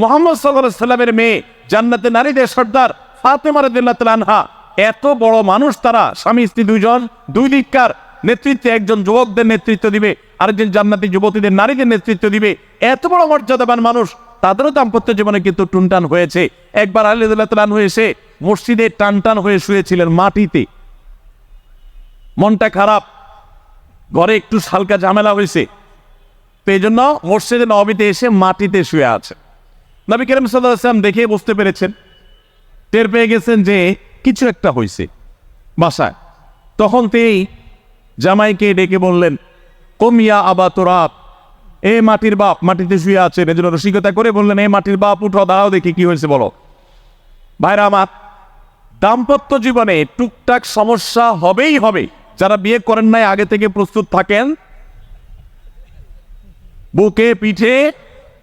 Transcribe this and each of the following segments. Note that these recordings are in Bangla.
মোহাম্মদ সাল্লাহ সাল্লামের মেয়ে, জান্নাতে নারীদের সর্দার ফাতেমা রদিয়াল্লাহ তালা আনহা। এত বড় মানুষ তারা, স্বামী, স্ত্রী দুইজন, দুই দিককার নেতৃত্বে একজন যুবকদের নেতৃত্ব দিবে, আরেকজন জান্নাতি যুবতীদের নারীদের নেতৃত্ব দিবে। এত বড় মর্যাদাবান মানুষ, তাদেরও দাম্পত্য জীবনে কিন্তু টুনটান হয়েছে। একবার আলী রদিয়াল্লাহ তালা আনহু এসে মসজিদে টান টান হয়ে শুয়েছিলেন মাটিতে। মনটা খারাপ, ঘরে একটু হালকা ঝামেলা হয়েছে। তো এই জন্য মসজিদে নবীতে এসে মাটিতে শুয়ে আছে। নবী করিম সাল্লাম দেখে বুঝতে পেরেছেন, টের পেয়ে গেছেন যে কিছু একটা হয়েছে বাসায়। তখন তেই জামাইকে ডেকে বললেন কমিয়া আবা তোরাত এ মাটির বাপ, মাটিতে শুয়ে আছেন এজন্য রসিকতা করে বললেন, এ মাটির বাপ, উঠো, দাঁড়াও দেখি কি হয়েছে, বলো। ভাইরা আমার, দাম্পত্য জীবনে টুকটাক সমস্যা হবেই হবে। যারা বিয়ে করেন নাই, আগে থেকে প্রস্তুত থাকেন। বুকে, পিঠে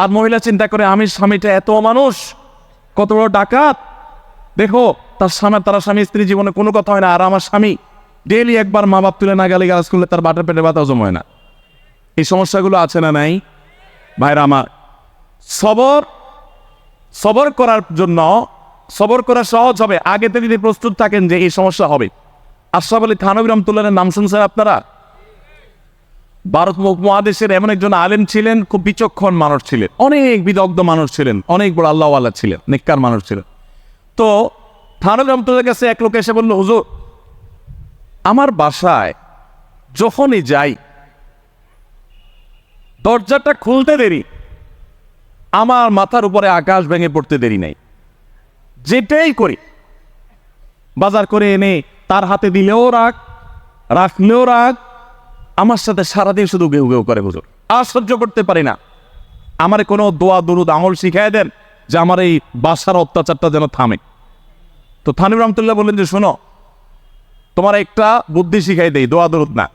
আর মহিলা চিন্তা করে, আমি স্বামীটা এত মানুষ কত বড় ডাকাত। দেখো, তার স্বামী তারা স্বামী স্ত্রী জীবনে কোনো কথা হয় না, আর আমার স্বামী ডেলি একবার মা বাপ তুলে না গেলে গাছ করলে তার বাটার পেটে ব্যথা হজম হয় না। এই সমস্যাগুলো আছে না নাই? ভাইরা আমার, সবর সবর করার জন্য, সবর করা সহজ হবে। আগে থেকে যদি প্রস্তুত থাকেন যে এই সমস্যা হবে। আশরাফ আলী থানবী রহমতুল্লাহের নাম শুনছেন আপনারা? ভারত মহাদেশের এমন একজন আলেম ছিলেন, খুব বিচক্ষণ মানুষ ছিলেন। অনেক বিদগ্ধ মানুষ ছিলেন, অনেক বড় আল্লাহওয়ালা ছিলেন, নেককার মানুষ ছিলেন। তো থানবী রহমতুল্লাহ কাছে এক লোক এসে বলল, হুজুর, আমার বাসায় যখনই যাই, দরজাটা খুলতে দেরি। আমার মাথার উপরে আকাশ ভেঙে পড়তে দেরি নাই। যেটাই করি, বাজার করে এনে তার হাতে দিলেও রাগ, রাখলেও রাগ আমার সাথে সারাদিন শুধু গেউ গেউ করে হুজুর। আর সহ্য করতে পারি না। আমার কোনো দোয়া, দুরুদ, আমল শিখাই দেন যে আমার এই বাসার অত্যাচারটা যেন থামে। তো থানিম রহমতুল্লাহ বললেন যে, শোনো, তোমার একটা বুদ্ধি শিখাই দেই, দোয়া, দরুদ না।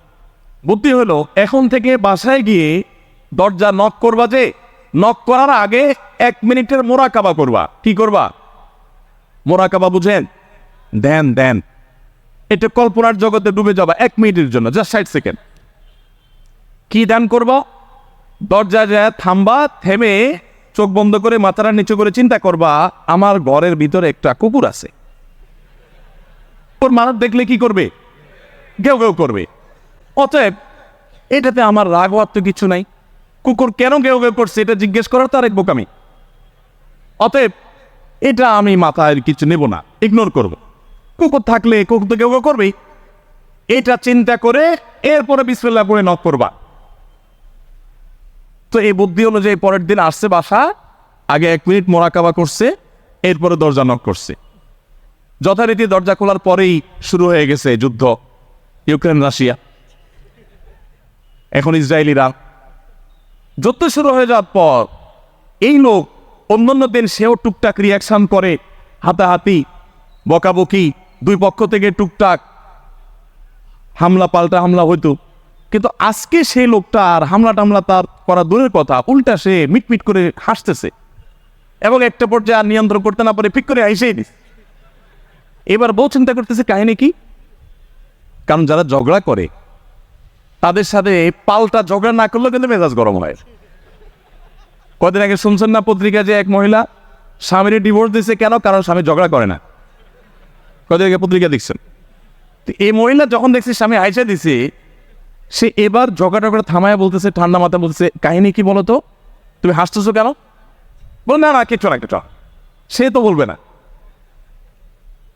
বুদ্ধি হলো, এখন থেকে বাসায় গিয়ে দরজা নক করবা যে, নক করার আগে এক মিনিটের মোরাকাবা করবা। কি করবা? মোরাকাবা বুঝেন? দেন দেন। এটা কল্পনার জগতে ডুবে যাবা এক মিনিটের জন্য জাস্ট ষাট সেকেন্ড। কি দান করব? দরজা যায় থামবা, থেমে চোখ বন্ধ করে মাথাটা নিচু করে চিন্তা করবা, আমার ঘরের ভিতরে একটা কুকুর আছে। ওর মানুষ দেখলে কি করবে? কেউ কেউ করবে। অতএব এটাতে আমার রাগ হওয়ার তো কিছু নাই। কুকুর কেন কেউ কেউ করছে এটা জিজ্ঞেস করার তার এক বোকামি অতএব এটা আমি মাথায় কিছু নেব না ইগনোর করব। কুকুর থাকলে কুকুর তো কেউ কেউ করবেই। এটা চিন্তা করে এরপরে বিসমিল্লাহ করে নখ করবা। তো এই বুদ্ধি অনুযায়ী পরের দিন আসছে বাসা, আগে এক মিনিট মোরাকাবা করছে, এরপরে দরজা নক করছে। যথারীতি দরজা খোলার পরেই শুরু হয়ে গেছে যুদ্ধ, ইউক্রেন, রাশিয়া। এখন ইসরায়েলিরা যুদ্ধ শুরু হয়ে যাওয়ার পর এই লোক অন্যান্য দিন সেও টুকটাক রিয়াকশন করে, হাতাহাতি, বকাবকি, দুই পক্ষ থেকে টুকটাক হামলা, পাল্টা হামলা হইতো। কিন্তু আজকে সেই লোকটা আর হামলা টামলা তার করা দূরের কথা, উল্টা সে মিটমিট করে হাসতেছে। এবং একটা পর্যায়ে আর নিয়ন্ত্রণ করতে না পারে, ফিক করে আইসেই দিস এবার বউ চিন্তা করতেছে, কাহিনী কি? কারণ যারা ঝগড়া করে, তাদের সাথে পাল্টা ঝগড়া না করলেও কিন্তু মেজাজ গরম হয়। কদিন আগে শুনছেন না পত্রিকা যে এক মহিলা স্বামীর ডিভোর্স দিছে কেন? কারণ স্বামী ঝগড়া করে না। কদিন আগে পত্রিকা দেখছেন। এই মহিলা যখন দেখছে স্বামী আইসা দিছে সে এবার ঝগড়া টগড়া থামায় বলতেছে, ঠান্ডা মাথা বলতেছে, কাহিনী কি বলো তো তুমি হাসতেছো কেন? বল, না না কিছু না না। সে তো বলবে না।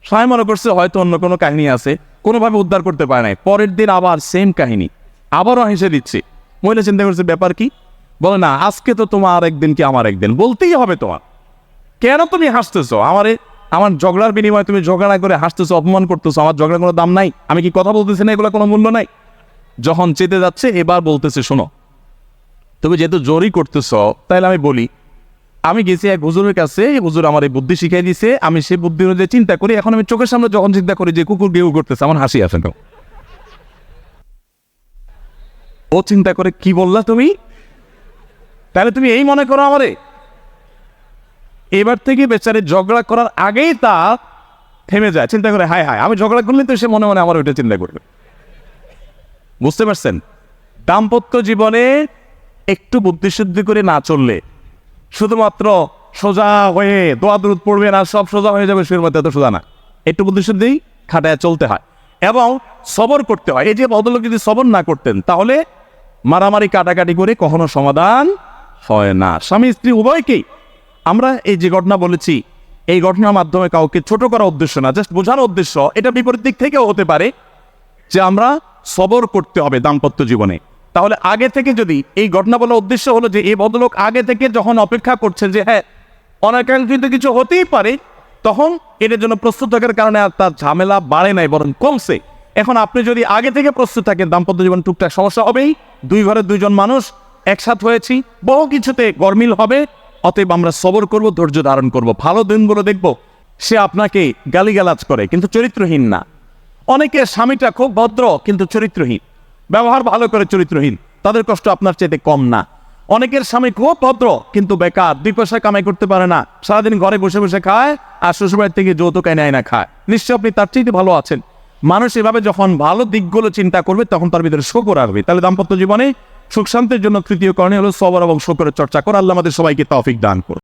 স্বামী মনে করছে হয়তো অন্য কোনো কাহিনী আছে, কোনোভাবে উদ্ধার করতে পারে নাই। পরের দিন আবার সেম কাহিনী। আবারও হেসে দিচ্ছে। মহিলা চিন্তা করছে, ব্যাপার কি? বলে, না, আজকে তো তোমার একদিন কি আমার একদিন? বলতেই হবে তোমার। কেন তুমি হাসতেছো? আমারে আমার ঝগড়ার বিনিময়ে তুমি ঝগড়া করে হাসতেছো, অপমান করতেছো। আমার ঝগড়ার কোনো দাম নাই। আমি কি কথা বলতেছি না? এগুলো কোনো মূল্য নাই। যখন চেতে যাচ্ছে, এবার বলতেছে, শোনো, তুমি যেহেতু জোরই করতেছ তাহলে আমি বলি, আমি গেছি এক হুজুরের কাছে হুজুর আমার এই বুদ্ধি শিখাই দিছে, আমি সেই বুদ্ধি অনুযায়ী চিন্তা করি, এখন আমি চোখের সামনে যখন চিন্তা করি যে কুকুর গেউ করতেছে, আমার হাসি আসে না। ও চিন্তা করে, কি বললা তুমি? তাহলে তুমি এই মনে করো আমারে? এবার থেকে বেচারে ঝগড়া করার আগেই তা থেমে যায়, চিন্তা করে, হায় হায়, আমি ঝগড়া করলে তো সে মনে মনে আমার ওইটা চিন্তা করবে। বুঝতে পারছেন? দাম্পত্য জীবনে একটু বুদ্ধিশুদ্ধি করে না চললে শুধুমাত্র সোজা হয়ে দোয়া দূর পড়বে না সব সোজা হয়ে যাবে মধ্যে এত সোজা না। একটু বুদ্ধিশুদ্ধি খাটায় চলতে হয়। এবং সবর করতে হয়। এই যে ভদ্রলোক যদি সবর না করতেন, তাহলে মারামারি কাটাকাটি করে কখনো সমাধান হয় না। স্বামী, স্ত্রী, উভয়কেই আমরা এই যে ঘটনা বলেছি, এই ঘটনার মাধ্যমে কাউকে ছোট করার উদ্দেশ্য না, জাস্ট বোঝানোর উদ্দেশ্য, এটা বিপরীত দিক থেকেও হতে পারে যে আমরা সবর করতে হবে দাম্পত্য জীবনে। তাহলে আগে থেকে যদি এই ঘটনা বলার উদ্দেশ্য হলো যে এই ভদ্রলোক আগে থেকে যখন অপেক্ষা করছেন যে হ্যাঁ অনাকাঙ্ক্ষিত কিছু হতেই পারে, তখন এটার জন্য প্রস্তুত থাকার কারণে আর তার ঝামেলা বাড়ে নাই, বরং কমছে। এখন আপনি যদি আগে থেকে প্রস্তুত থাকেন, দাম্পত্য জীবন টুকটাক সমস্যা হবেই। দুই ঘরের দুইজন মানুষ, একসাথ হয়েছি, বহু কিছুতে গরমিল হবে, অতএব আমরা সবর করব, ধৈর্য ধারণ করব, ভালো দিনগুলো দেখব, সে আপনাকে গালিগালাজ করে, কিন্তু চরিত্রহীন না। অনেকের স্বামীটা খুব ভদ্র, কিন্তু চরিত্রহীন। ব্যবহার ভালো করে চরিত্রহীন। তাদের কষ্ট আপনার চাইতে কম না। অনেকের স্বামী খুব ভদ্র, কিন্তু বেকার, দুই পয়সা কামাই করতে পারে না। সারাদিন ঘরে বসে বসে খায় আর শ্বশুরবাড়ির থেকে যৌতুক এনে আয়না খায়। নিশ্চয় আপনি তার চাইতে ভালো আছেন। মানুষ এভাবে যখন ভালো দিকগুলো চিন্তা করবে, তখন তার ভিতরে শকর আসবে তাহলে দাম্পত্য জীবনে সুখ শান্তির জন্য তৃতীয় করণীয় হলো সবর এবং শকরের চর্চা করে। আল্লাহ আমাদের সবাইকে তৌফিক দান করুন।